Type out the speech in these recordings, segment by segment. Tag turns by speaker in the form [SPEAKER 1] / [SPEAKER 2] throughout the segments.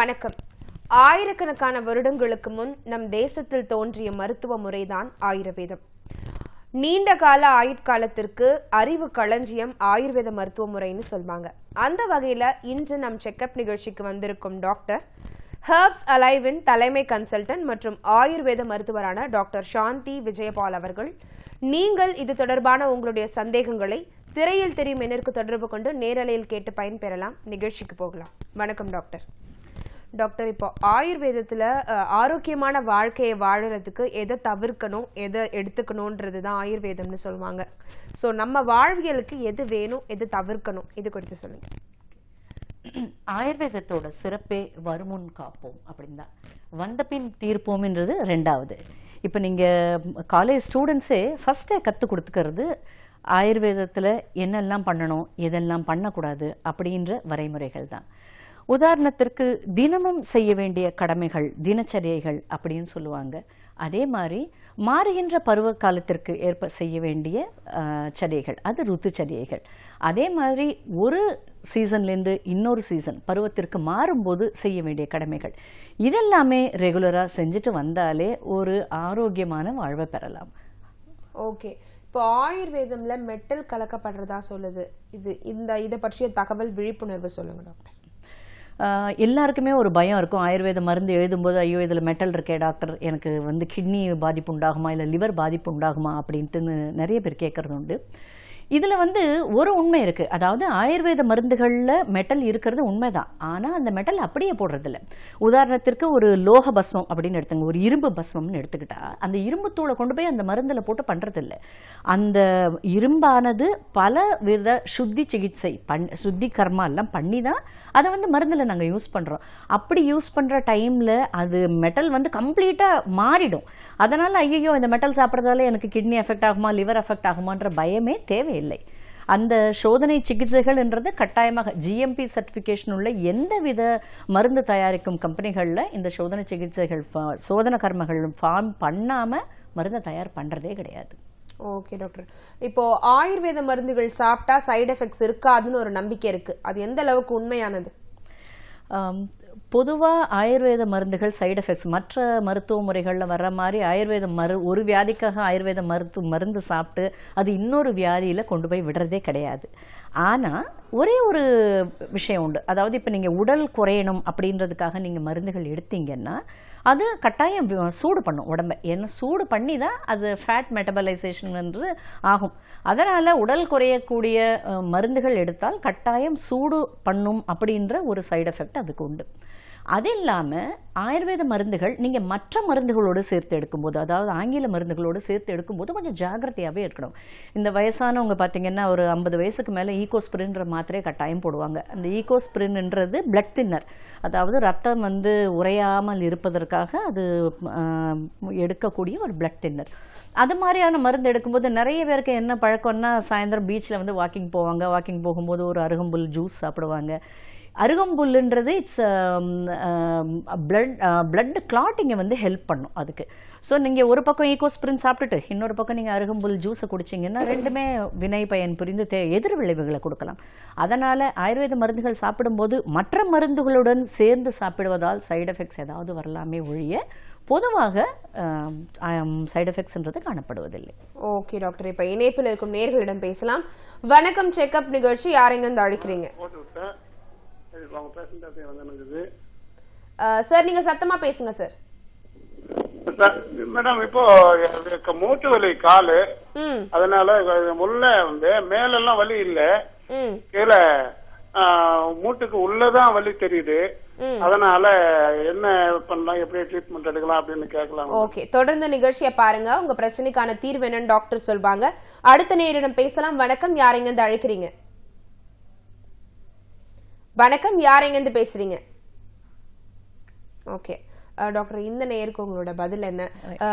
[SPEAKER 1] வணக்கம். ஆயிரக்கணக்கான வருடங்களுக்கு முன் நம் தேசத்தில் தோன்றிய மருத்துவ முறைதான் ஆயுர்வேதம். நீண்ட கால ஆயுட்காலத்திற்கு அறிவு களஞ்சியம் ஆயுர்வேத மருத்துவ முறைன்னு சொல்வாங்க. அந்த வகையில இன்று நம் செக்கப் நிகழ்ச்சிக்கு வந்திருக்கும் டாக்டர் ஹெர்ப்ஸ் அலைவின் தலைமை கன்சல்டன்ட் மற்றும் ஆயுர்வேத மருத்துவரான டாக்டர் சாந்தி விஜயபால் அவர்கள் நீங்கள் இது தொடர்பான உங்களுடைய சந்தேகங்களை திரையில் தெரியும் எண்ணிற்கு தொடர்பு கொண்டு நேரலையில் கேட்டு பயன்பெறலாம். நிகழ்ச்சிக்கு போகலாம். வணக்கம் டாக்டர். டாக்டர் இப்போ ஆயுர்வேதத்தில் ஆரோக்கியமான வாழ்க்கையை வாழறதுக்கு எதை தவிர்க்கணும் எதை எடுத்துக்கணுன்றது தான் ஆயுர்வேதம்னு சொல்லுவாங்க. ஸோ நம்ம வாழ்வியலுக்கு எது வேணும் எது தவிர்க்கணும் இது குறித்து சொல்லுங்க.
[SPEAKER 2] ஆயுர்வேதத்தோட சிறப்பே வருமுன் காப்போம் அப்படின்னு தான் வந்த பின் தீர்ப்போம்ன்றது ரெண்டாவது. இப்போ நீங்கள் காலேஜ் ஸ்டூடெண்ட்ஸே ஃபஸ்ட்டே கற்றுக் கொடுத்துக்கிறது ஆயுர்வேதத்தில் என்னெல்லாம் பண்ணணும் எதெல்லாம் பண்ணக்கூடாது அப்படின்ற வரைமுறைகள் தான் உதாரணத்திற்கு தினமும் செய்ய வேண்டிய கடமைகள் தினச்சரியைகள் அப்படின்னு சொல்லுவாங்க. அதே மாதிரி மாறுகின்ற பருவ காலத்திற்கு ஏற்ப செய்ய வேண்டிய சரியைகள். அது ருத்து சரியைகள். அதே மாதிரி ஒரு சீசன்லேருந்து இன்னொரு சீசன் பருவத்திற்கு மாறும்போது செய்ய வேண்டிய கடமைகள். இதெல்லாமே ரெகுலராக செஞ்சுட்டு வந்தாலே ஒரு ஆரோக்கியமான வாழ்வை பெறலாம்.
[SPEAKER 1] ஓகே. இப்போ ஆயுர்வேதம்ல மெட்டல் கலக்கப்படுறதா சொல்லுது. இது இந்த இதை பற்றிய தகவல் விழிப்புணர்வு சொல்லுங்க டாக்டர்.
[SPEAKER 2] எல்லாருக்குமே ஒரு பயம் இருக்கும். ஆயுர்வேத மருந்து எழுதும்போது ஐயோ இதில் மெட்டல் இருக்கே டாக்டர் எனக்கு வந்து கிட்னி பாதிப்பு உண்டாகுமா இல்லை லிவர் பாதிப்பு உண்டாகுமா அப்படின்ட்டுன்னு நிறைய பேர் கேட்கறது உண்டு. இதில் வந்து ஒரு உண்மை இருக்குது அதாவது ஆயுர்வேத மருந்துகளில் மெட்டல் இருக்கிறது உண்மைதான். ஆனால் அந்த மெட்டல் அப்படியே போடுறதில்ல. உதாரணத்திற்கு ஒரு லோக பஸ்மம் அப்படின்னு எடுத்துங்க. ஒரு இரும்பு பஸ்மம்னு எடுத்துக்கிட்டா அந்த இரும்பு தூளை கொண்டு போய் அந்த மருந்தில் போட்டு பண்ணுறதில்ல அந்த இரும்பானது பல வித சுத்தி சிகிச்சை பண் சுத்தி கர்மா எல்லாம் பண்ணி தான் அதை வந்து மருந்தில் நாங்கள் யூஸ் பண்ணுறோம் அப்படி யூஸ் பண்ணுற டைமில் அது மெட்டல் வந்து கம்ப்ளீட்டாக மாறிடும். அதனால் ஐயோ இந்த மெட்டல் சாப்பிட்றதால எனக்கு கிட்னி எஃபெக்ட் ஆகுமா லிவர் எஃபெக்ட் ஆகுமான்ற பயமே தேவையில்லை அந்த சோதனை சிகிச்சைகள்ன்றது கட்டாயமாக ஜிஎம்பி சர்டிஃபிகேஷன் உள்ள எந்த வித மருந்து தயாரிக்கும் கம்பெனிகளில் இந்த சோதனை சிகிச்சைகள் சோதனை கர்மங்கள் ஃபார்ம் பண்ணாமல் மருந்தை தயார் பண்ணுறதே கிடையாது.
[SPEAKER 1] ஓகே டாக்டர் இப்போ ஆயுர்வேத மருந்துகள் சாப்பிட்டா சைடு எஃபெக்ட்ஸ் இருக்காதுன்னு ஒரு நம்பிக்கை இருக்கு. அது எந்த அளவுக்கு உண்மையானது?
[SPEAKER 2] பொதுவாக ஆயுர்வேத மருந்துகள் சைடு எஃபெக்ட்ஸ் மற்ற மருத்துவ முறைகளில் வர்ற மாதிரி ஆயுர்வேத மரு ஒரு வியாதிக்காக ஆயுர்வேத மருத்துவ மருந்து சாப்பிட்டு அது இன்னொரு வியாதியில் கொண்டு போய் விடுறதே கிடையாது. ஆனால் ஒரே ஒரு விஷயம் உண்டு. அதாவது இப்போ நீங்கள் உடல் குறையணும் அப்படின்றதுக்காக நீங்கள் மருந்துகள் எடுத்தீங்கன்னா அது கட்டாயம் சூடு பண்ணும் உடம்பை. ஏன்னா சூடு பண்ணி தான் அது ஃபேட் மெட்டபலைசேஷன் என்று ஆகும். அதனால் உடல் குறையக்கூடிய மருந்துகள் எடுத்தால் கட்டாயம் சூடு பண்ணும் அப்படின்ற ஒரு சைடு எஃபெக்ட் அதுக்கு உண்டு. அது இல்லாமல் ஆயுர்வேத மருந்துகள் நீங்கள் மற்ற மருந்துகளோடு சேர்த்து எடுக்கும்போது அதாவது ஆங்கில மருந்துகளோடு சேர்த்து எடுக்கும்போது கொஞ்சம் ஜாக்கிரதையாகவே இருக்கணும் இந்த வயசானவங்க பார்த்தீங்கன்னா ஒரு ஐம்பது வயசுக்கு மேலே ஈகோஸ்பிரின்ற மாத்திரையை கட்டாயம் போடுவாங்க. அந்த ஈகோஸ்பிரின்ன்றது பிளட் தின்னர் அதாவது ரத்தம் வந்து உறையாமல் இருப்பதற்காக அது எடுக்கக்கூடிய ஒரு பிளட் தின்னர் அது மாதிரியான மருந்து எடுக்கும்போது நிறைய பேருக்கு என்ன பழக்கம்னா சாயந்தரம் பீச்சில் வந்து வாக்கிங் போவாங்க. வாக்கிங் போகும்போது ஒரு அருகம்புல் ஜூஸ் சாப்பிடுவாங்க. அருகம்புல்லுன்றது இட்ஸ் பிளட் பிளட் கிளாட்டிங்கை வந்து ஹெல்ப் பண்ணும் அதுக்கு. ஸோ நீங்கள் ஒரு பக்கம் ஈகோஸ்பிரின் சாப்பிட்டுட்டு இன்னொரு பக்கம் நீங்கள் அருகம்புல் ஜூஸை குடிச்சிங்கன்னா ரெண்டுமே வினை பயன் புரிந்து தே எதிர் விளைவுகளை கொடுக்கலாம். அதனால் ஆயுர்வேத மருந்துகள் சாப்பிடும்போது மற்ற மருந்துகளுடன் சேர்ந்து சாப்பிடுவதால் சைடு எஃபெக்ட்ஸ் ஏதாவது வரலாமே ஒழிய பொதுவாக சைடு எஃபெக்ட்ஸ்ன்றது காணப்படுவதில்லை.
[SPEAKER 1] ஓகே டாக்டர் இப்போ இணைப்பில் இருக்கும் நேர்களிடம் பேசலாம். வணக்கம் செக்அப் நிகழ்ச்சி. யாரெங்க இருந்து அழைக்கிறீங்க?
[SPEAKER 3] சரி,
[SPEAKER 1] நீங்க சத்தமா பேசுங்க சார்.
[SPEAKER 3] மேடம் இப்போ மூட்டு வலி காலு. அதனால உள்ள வந்து மேலெல்லாம் வலி இல்ல. கீழே மூட்டுக்கு உள்ளதான் வலி தெரியுது. அதனால என்ன பண்ணலாம் எப்படி ட்ரீட்மெண்ட் எடுக்கலாம் அப்படின்னு கேட்கலாம்.
[SPEAKER 1] ஓகே தொடர்ந்து நிகழ்ச்சியை பாருங்க. உங்க பிரச்சனைக்கான தீர்வு என்னன்னு டாக்டர் சொல்வாங்க. அடுத்த நேரிடம் பேசலாம். வணக்கம். யாரெங்க இருந்து அழைக்கிறீங்க? வணக்கம் யாரெங்க இருந்து பேசுறீங்க? ஓகே டாக்டர் இந்த நேருக்கு உங்களோட பதில் என்ன?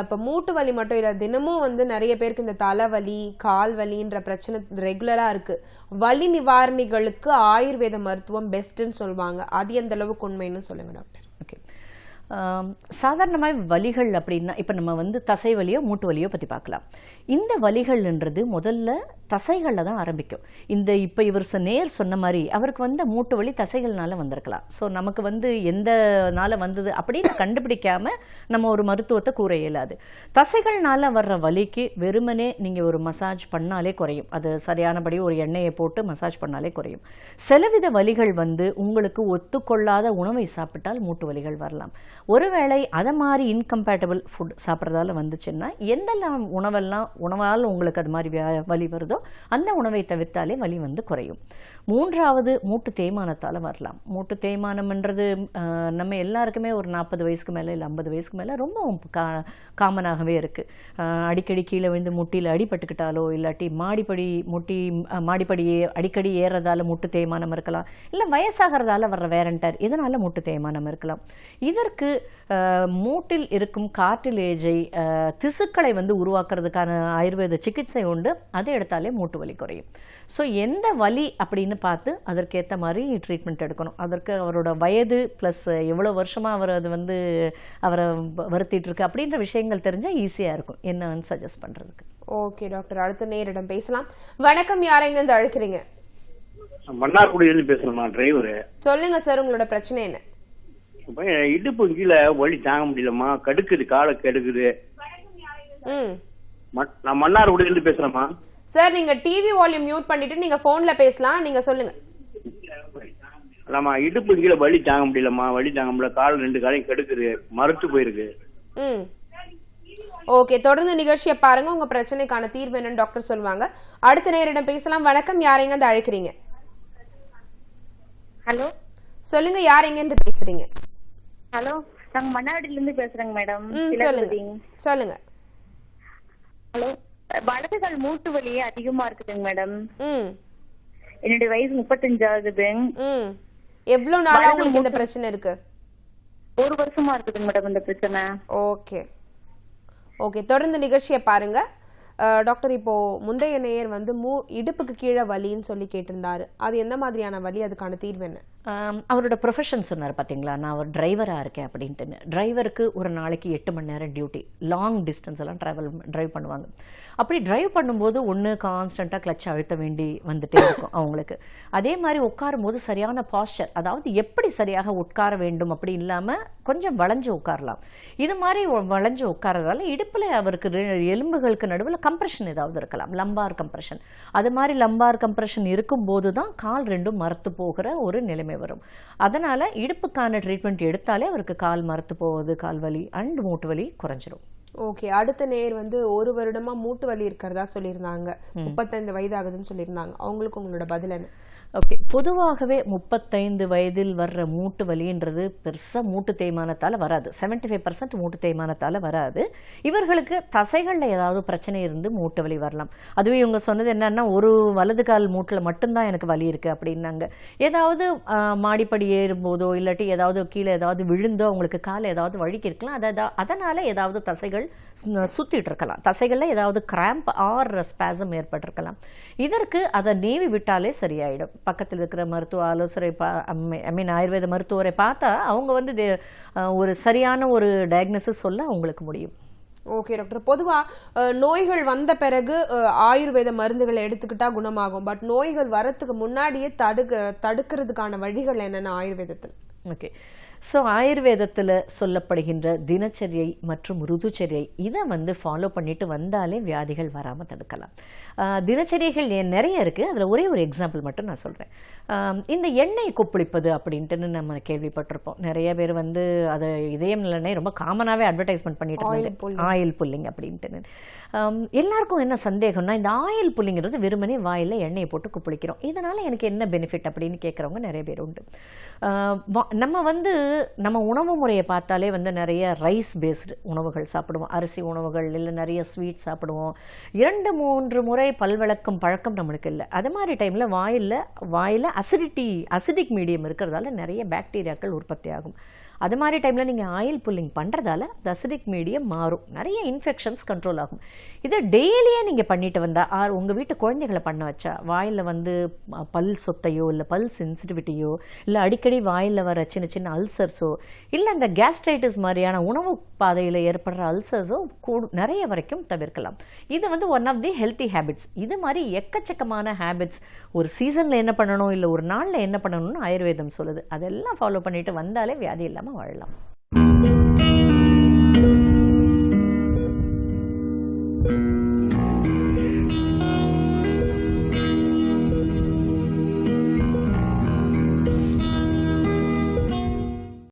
[SPEAKER 1] இப்ப மூட்டு வலி மட்டும் இல்ல தினமும் வந்து நிறைய பேருக்கு இந்த தலைவலி கால் வலின்ற பிரச்சனை ரெகுலரா இருக்கு. வலி நிவாரணிகளுக்கு ஆயுர்வேத மருத்துவம் பெஸ்ட்னு சொல்லுவாங்க. அது எந்த அளவுக்கு உண்மைன்னு சொல்லுங்க டாக்டர்
[SPEAKER 2] ஓகே சாதாரணமாக வலிகள் அப்படின்னா இப்போ நம்ம வந்து தசை வலியோ மூட்டு வலியோ பற்றி பார்க்கலாம். இந்த வலிகள்ன்றது முதல்ல தசைகளில் தான் ஆரம்பிக்கும். இந்த இப்போ இவர் நேர் சொன்ன மாதிரி அவருக்கு வந்த மூட்டு வலி தசைகள்னால வந்திருக்கலாம். ஸோ நமக்கு வந்து எந்த வந்தது அப்படின்னு கண்டுபிடிக்காம நம்ம ஒரு மருத்துவத்தை கூற இயலாது. தசைகள்னால வர்ற வலிக்கு வெறுமனே நீங்கள் ஒரு மசாஜ் பண்ணாலே குறையும். அது சரியானபடி ஒரு எண்ணெயை போட்டு மசாஜ் பண்ணாலே குறையும். சிலவித வலிகள் வந்து உங்களுக்கு ஒத்துக்கொள்ளாத உணவை சாப்பிட்டால் மூட்டு வலிகள் வரலாம். ஒருவேளை அதை மாதிரி இன்கம்பேட்டபிள் ஃபுட் சாப்பிட்றதால வந்துச்சுன்னா எந்தெல்லாம் உணவெல்லாம் உணவால் உங்களுக்கு அது மாதிரி வியா- வலி வருதோ அந்த உணவை தவிர்த்தாலே வலி வந்து குறையும். மூன்றாவது மூட்டு தேய்மானத்தால் வரலாம். மூட்டு தேய்மானம்ன்றது நம்ம எல்லாருக்குமே ஒரு நாற்பது வயசுக்கு மேலே இல்லை ஐம்பது வயசுக்கு மேலே ரொம்ப கா காமனாகவே இருக்குது அடிக்கடி கீழே விழுந்து முட்டியில் அடிபட்டுக்கிட்டாலோ இல்லாட்டி மாடிப்படி முட்டி மாடிப்படியே மாடிப்படி அடிக்கடி ஏறுறதால மூட்டு தேய்மானம் இருக்கலாம். இல்லை வயசாகிறதால வர்ற வேரண்டர் இதனால் மூட்டு தேய்மானம் இருக்கலாம். இதற்கு மூட்டில் இருக்கும் கார்டிலேஜை திசுக்களை வந்து உருவாக்குறதுக்கான ஆயுர்வேத சிகிச்சை உண்டு. அதை எடுத்தாலே மூட்டு வலி குறையும். ஸோ எந்த வலி அப்படின்னு பார்த்து அதற்கேற்ற மாதிரி ட்ரீட்மெண்ட் எடுக்கணும். அதற்கு அவரோட வயது ப்ளஸ் எவ்வளோ வருஷமாக அவர் அது வந்து அவரை வ- வருத்திட்டு இருக்கு அப்படின்ற விஷயங்கள் தெரிஞ்சால் ஈஸியாக இருக்கும். என்னன்னு சஜஸ்ட் பண்ணுறதுக்கு
[SPEAKER 1] ஓகே டாக்டர் அடுத்த நேரிடம் பேசலாம். வணக்கம் யாரைங்க இருந்து அழைக்கிறீங்க?
[SPEAKER 3] மன்னார்குடியிலிருந்து பேசுறேம்மா டிரைவரு
[SPEAKER 1] சொல்லுங்க சார் உங்களோட பிரச்சனை என்ன?
[SPEAKER 3] இடுப்பு கீழே வலி தாங்க முடியலம்மா. கடுக்குது காலை கெடுக்குது. நான் மன்னார்குடியிலிருந்து பேசுறேம்மா.
[SPEAKER 1] சார் நீங்க டிவி வால்யூம் மியூட் பண்ணிட்டு நீங்க போன்ல பேசலாம். நீங்க சொல்லுங்க.
[SPEAKER 3] நம்ம இடுப்பு கீழே வலி தாங்க முடியலம்மா. வலி தாங்க முடியல. கால் ரெண்டு காலையும் கெடுக்குது. மறுத்து போயிருக்கு.
[SPEAKER 1] ம். ஓகே தொடர்ந்து நிகழ்ச்சியை பாருங்க. உங்க பிரச்சனைக்கான தீர்வு என்னன்னு டாக்டர் சொல்லுவாங்க. அடுத்த நேரிடம் பேசலாம். வணக்கம். யாரைங்க இருந்து அழைக்கிறீங்க?
[SPEAKER 4] ஹலோ
[SPEAKER 1] சொல்லுங்க யார் எங்க இருந்து பேசுறீங்க?
[SPEAKER 4] ஹலோ நாங்க மன்னாடில இருந்து பேசுறேங்க மேடம்.
[SPEAKER 1] ம் சொல்லுங்க. சொல்லுங்க.
[SPEAKER 4] ஹலோ வலது கால் மூட்டு வலி அதிகமா இருக்குதுங்க மேடம். என்னுடைய வயசு முப்பத்தஞ்சு ஆகுதுங்க.
[SPEAKER 1] எவ்வளவு நாளா உங்களுக்கு இந்த பிரச்சனை இருக்கு?
[SPEAKER 4] ஒரு வருஷமா இருக்குதுங்க மேடம் இந்த பிரச்சனை.
[SPEAKER 1] ஓகே. ஓகே தொடர்ந்து நிகழ்ச்சியை பாருங்க. டாக்டர் இப்போ முந்தைய நேயர் வந்து மூ இடுப்புக்கு கீழே வலின்னு சொல்லி கேட்டிருந்தாரு. அது எந்த மாதிரியான வலி? அதுக்கான தீர்வு என்ன?
[SPEAKER 2] அவரோட ப்ரொஃபஷன் சொன்னார் பார்த்தீங்களா நான் ஒரு டிரைவராக இருக்கேன் அப்படின்ட்டுன்னு. டிரைவருக்கு ஒரு நாளைக்கு எட்டு மணி நேரம் டியூட்டி லாங் டிஸ்டன்ஸ் எல்லாம் ட்ராவல் டிரைவ் பண்ணுவாங்க. அப்படி டிரைவ் பண்ணும்போது ஒன்று கான்ஸ்டண்ட்டாக கிளச் அழுத்த வேண்டி வந்துட்டே இருக்கும் அவங்களுக்கு. அதே மாதிரி உட்காரும் போது சரியான பாஸ்டர் அதாவது எப்படி சரியாக உட்கார வேண்டும் அப்படி இல்லாமல் கொஞ்சம் வளைஞ்சு உட்காரலாம். இது மாதிரி வளைஞ்சு உட்காரதால இடுப்பில் அவருக்கு எலும்புகளுக்கு நடுவில் கம்ப்ரெஷன் ஏதாவது இருக்கலாம். லம்பார் கம்ப்ரெஷன் அது மாதிரி லம்பார் கம்ப்ரெஷன் இருக்கும்போது தான் கால் ரெண்டும் மரத்து போகிற ஒரு நிலைமை வரும். அதனால இடுப்புக்கான ட்ரீட்மெண்ட் எடுத்தாலே அவருக்கு கால் மரத்து போவது கால் வலி அண்ட் மூட்டு வலி குறைஞ்சிரும்.
[SPEAKER 1] ஓகே அடுத்த நேர் வந்து ஒரு வருடமா மூட்டு வலி இருக்கிறதா சொல்லியிருந்தாங்க. முப்பத்தைந்து வயது ஆகுதுன்னு சொல்லியிருந்தாங்க. அவங்களுக்கு உங்களோட பதில் என்ன?
[SPEAKER 2] ஓகே. பொதுவாகவே முப்பத்தைந்து வயதில் வர்ற மூட்டு வலின்றது பெருசாக மூட்டு தேய்மானத்தால் வராது. 75% ஃபைவ் பர்சன்ட் மூட்டு தேய்மானத்தால் வராது. இவர்களுக்கு தசைகளில் ஏதாவது பிரச்சனை இருந்து மூட்டு வலி வரலாம். அதுவே இவங்க சொன்னது என்னன்னா ஒரு வலது கால் மூட்டில் மட்டும்தான் எனக்கு வலி இருக்குது அப்படின்னாங்க. ஏதாவது மாடிப்படி ஏறும்போதோ இல்லாட்டி ஏதாவது கீழே ஏதாவது விழுந்தோ அவங்களுக்கு கால் ஏதாவது வழுக்கி இருக்கலாம். அதை அதனால் ஏதாவது தசைகள் சுற்றிட்டு இருக்கலாம். தசைகளில் ஏதாவது கிராம்ப் ஆர் ஸ்பேசம் ஏற்பட்டிருக்கலாம். இதற்கு அதை நீவி விட்டாலே சரியாயிடும். பக்கத்தில் இருக்கிற மருத்துவ ஆலோசனை பா ஐ மீன் ஆயுர்வேத மருத்துவரை பார்த்தா அவங்க வந்து ஒரு சரியான ஒரு டயக்னோசிஸ் சொல்ல அவங்களுக்கு முடியும்.
[SPEAKER 1] ஓகே டாக்டர் பொதுவா அஹ், நோய்கள் வந்த பிறகு ஆயுர்வேத மருந்துகளை எடுத்துக்கிட்டா குணமாகும். பட் நோய்கள் வரத்துக்கு முன்னாடியே தடுக்க தடுக்கிறதுக்கான வழிகள் என்னென்ன ஆயுர்வேதத்தில்?
[SPEAKER 2] ஓகே ஸோ ஆயுர்வேதத்தில் சொல்லப்படுகின்ற தினச்சரியை மற்றும் ருதுச்சரியை இதை வந்து ஃபாலோ பண்ணிட்டு வந்தாலே வியாதிகள் வராமல் தடுக்கலாம். தினச்சரியைகள் நிறைய இருக்குது அதில் ஒரே ஒரு எக்ஸாம்பிள் மட்டும் நான் சொல்கிறேன் இந்த எண்ணெய் கொப்பளிப்பது அப்படின்ட்டுன்னு நம்ம கேள்விப்பட்டிருப்போம். நிறைய பேர் வந்து அதை இதயம் எண்ணெய் ரொம்ப காமனாகவே அட்வர்டைஸ்மெண்ட் பண்ணிட்டு. ஆயில் புல்லிங் அப்படின்ட்டு எல்லாருக்கும் என்ன சந்தேகம்னா இந்த ஆயில் புல்லிங்கிறது வெறுமனே வாயில் எண்ணெயை போட்டு குப்பளிக்கிறோம். இதனால் எனக்கு என்ன பெனிஃபிட் அப்படின்னு கேட்குறவங்க நிறைய பேர் உண்டு. நம்ம வந்து நம்ம உணவு முறையை பார்த்தாலே வந்து நிறைய ரைஸ் பேஸ்டு உணவுகள் சாப்பிடுவோம். அரிசி உணவுகள் இல்லை நிறைய ஸ்வீட் சாப்பிடுவோம். இரண்டு மூன்று முறை பல்விளக்கும் பழக்கம் நம்மளுக்கு இல்லை. அது மாதிரி டைமில் வாயில் வாயில் அசிடிட்டி அசிடிக் மீடியம் இருக்கிறதால நிறைய பாக்டீரியாக்கள் உற்பத்தி ஆகும் அது மாதிரி டைமில் நீங்கள் ஆயில் புல்லிங் பண்ணுறதால the மீடியம் மாறும். நிறைய இன்ஃபெக்ஷன்ஸ் கண்ட்ரோல் ஆகும். இதை டெய்லியே நீங்கள் பண்ணிட்டு வந்தால் ஆர் உங்கள் வீட்டு குழந்தைகளை பண்ண வச்சா வாயில் வந்து பல் சொத்தையோ இல்லை பல் சென்சிட்டிவிட்டியோ இல்லை அடிக்கடி வாயில் வர சின்ன சின்ன அல்சர்ஸோ இல்லை இந்த கேஸ்ட்ரைட்டிஸ் மாதிரியான உணவு பாதையில் ஏற்படுற அல்சர்ஸோ கூடு நிறைய வரைக்கும் தவிர்க்கலாம். இது வந்து one of the healthy habits இது மாதிரி எக்கச்சக்கமான ஹேபிட்ஸ் ஒரு சீசனில் என்ன பண்ணணும் இல்லை ஒரு நாளில் என்ன பண்ணணும்னு ஆயுர்வேதம் சொல்லுது. அதெல்லாம் ஃபாலோ பண்ணிட்டு வந்தாலே வியாதி இல்லாமல் 闹儿了。